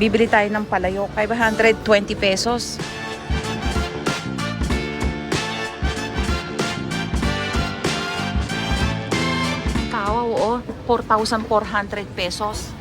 Bibili tayo ng palayok. 520 pesos. Kawaw, oh. 4,400 pesos.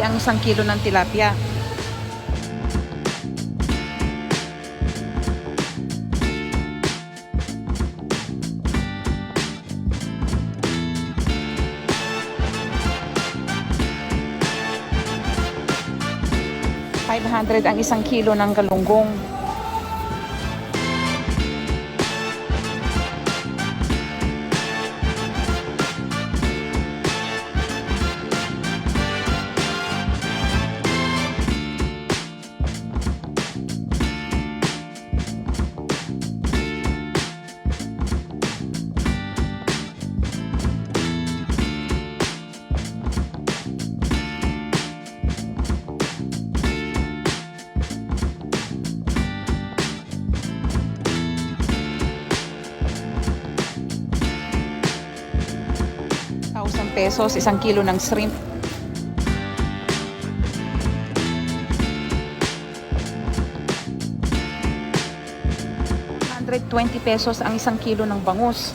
$150 ang isang kilo ng tilapia. $500 ang isang kilo ng galunggong. Pesos, isang kilo ng shrimp. $120 pesos ang isang kilo ng bangus.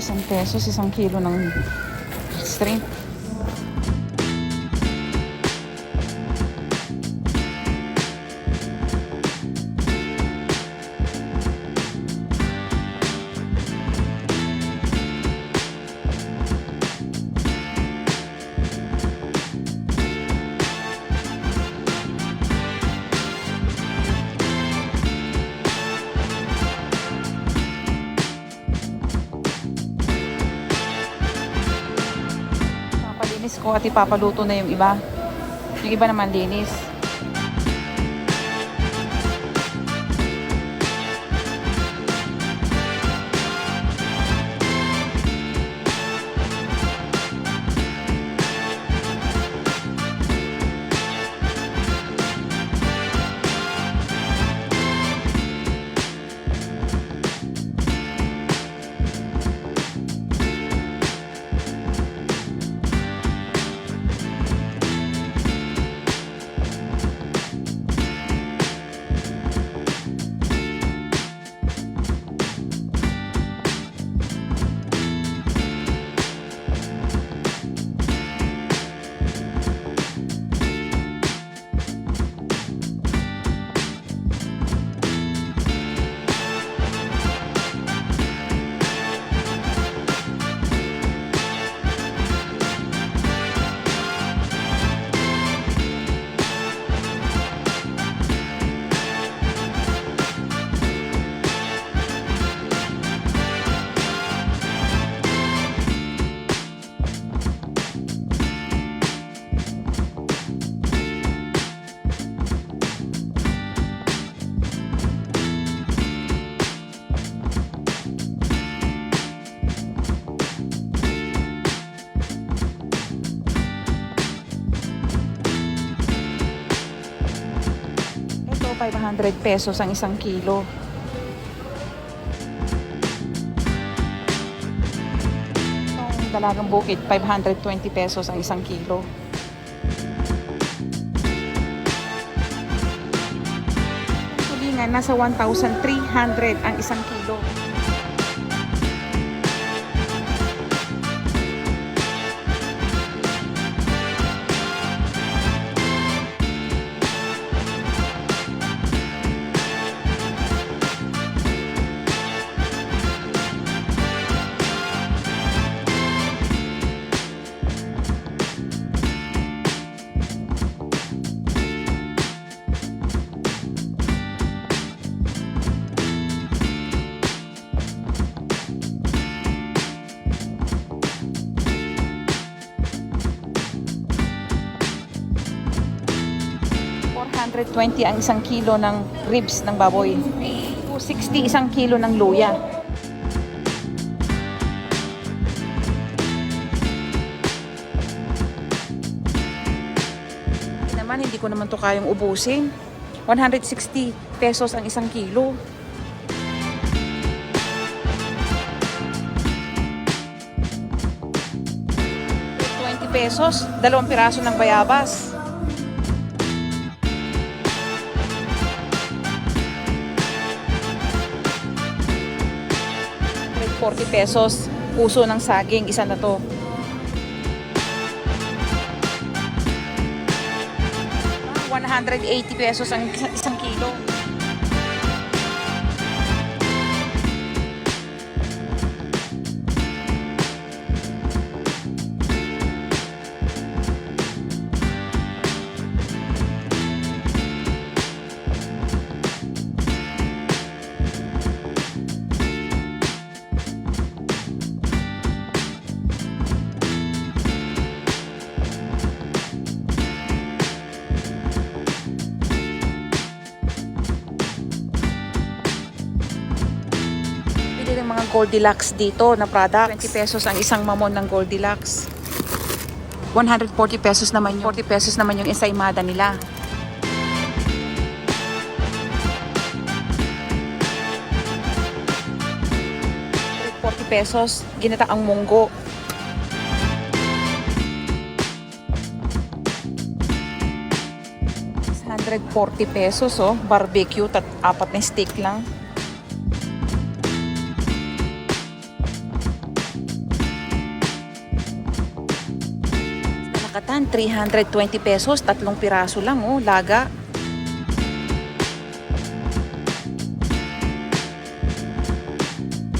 $1,000 pesos isang kilo ng shrimp. Ko at ipapaluto na yung iba. Yung iba naman linis. 500 pesos ang isang kilo. Itong dalagang bukid, 520 pesos ang isang kilo. Tulingan, nasa 1,300 ang isang kilo. 120 ang isang kilo ng ribs ng baboy. 260 isang kilo ng luya. Naman, hindi ko naman to kayang ubusin. 160 pesos ang isang kilo. $20 pesos, dalawang piraso ng bayabas. 40 pesos, puso ng saging, isa na to. Ah, 180 pesos ang isa- isang kilo. Goldilocks dito na product. 20 pesos ang isang mamon ng Goldilocks. 140 pesos naman yung 40 pesos naman yung ensaymada nila. $40 pesos, ginata ang munggo. $140 pesos oh, barbecue, tat apat na steak lang. Nakatan, 320 pesos, tatlong piraso lang oh, laga.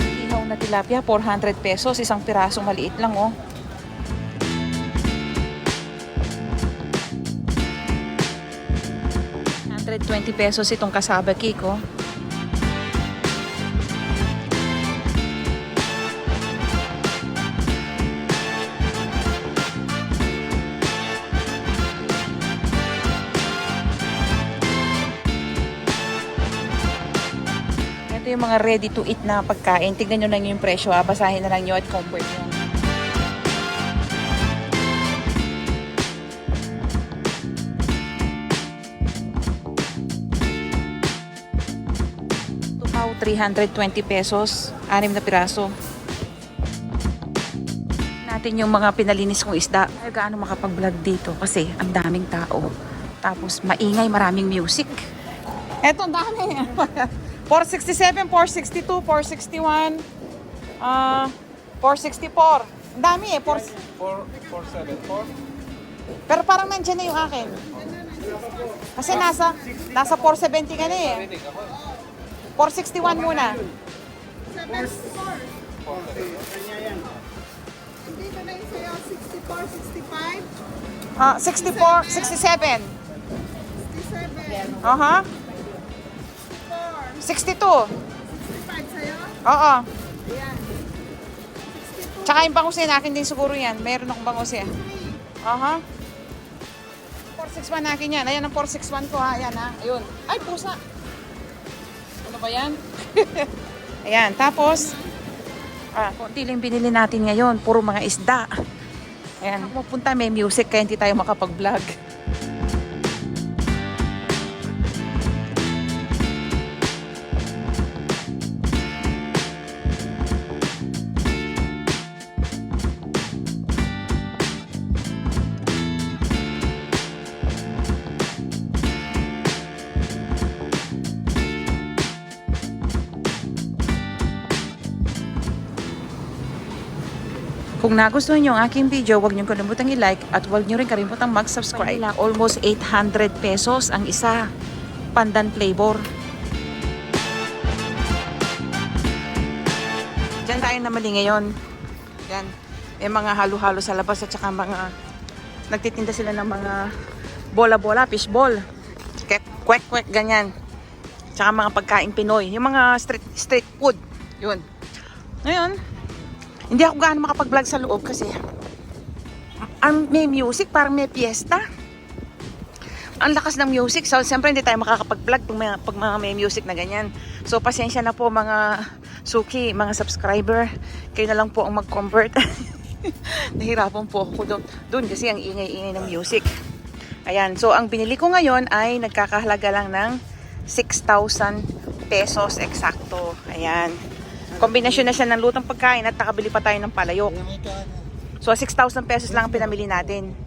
Ihaw na tilapia, 400 pesos, isang piraso maliit lang oh. $120 pesos itong kasaba cake oh. Yung mga ready to eat na pagkain. Tignan nyo lang yung presyo ha. Basahin na lang nyo at compare nyo. Tupaw, 320 pesos. Anim na piraso. Natin yung mga pinalinis kong isda. Ay, gaano makapag-vlog dito kasi ang daming tao. Tapos maingay, maraming music. Eto, dami. 467, 462, 461, ah 464. Ang dami eh. 4... 474. Pero parang nandiyan na yung akin. Kasi nasa nasa 470 ka na eh. 461 muna. Dito na yung sa'yo, 64, 65, Ah, 64, 67. 67, Aha. 4, 62. 65 sa'yo. Oo. Ayan. 62, Tsaka yung bangusin, akin din siguro yan. Meron akong bangusin. Aha. 461 akin yan. Ayan ang 461 ko ha. Ayan ha. Ayun. Ay, pusa. Ano ba yan? Ayan. Tapos, ah, konti lang binili natin ngayon. Puro mga isda. Ayan. Pupunta may music kaya hindi tayo makapag-vlog. Kung nagustuhan nyo ang aking video, huwag nyo kalimutang i-like at huwag nyo rin kalimutang mag-subscribe. Almost 800 pesos ang isa. Pandan flavor. Diyan tayo namali ngayon. Yan. May mga halo-halo sa labas at saka mga nagtitinda sila ng mga bola-bola, fishball. Kwek, kwek, kwek, ganyan. Tsaka mga pagkain Pinoy. Yung mga street, street food. Yun. Ngayon, hindi ako gaano makapag-vlog sa loob kasi ang may music, parang may piyesta. ang lakas ng music. So, siyempre hindi tayo makakapag-vlog pag, may, pag mga may music na ganyan. So, pasensya na po mga suki, mga subscriber. Kayo na lang po ang mag-convert. Nahirapan po ako doon. Doon kasi ang ingay-ingay ng music. Ayan. So, ang binili ko ngayon ay nagkakahalaga lang ng 6,000 pesos eksakto. Ayan. Kombinasyon na siya ng lutong pagkain at nakabili pa tayo ng palayok. So, 6,000 pesos lang ang pinamili natin.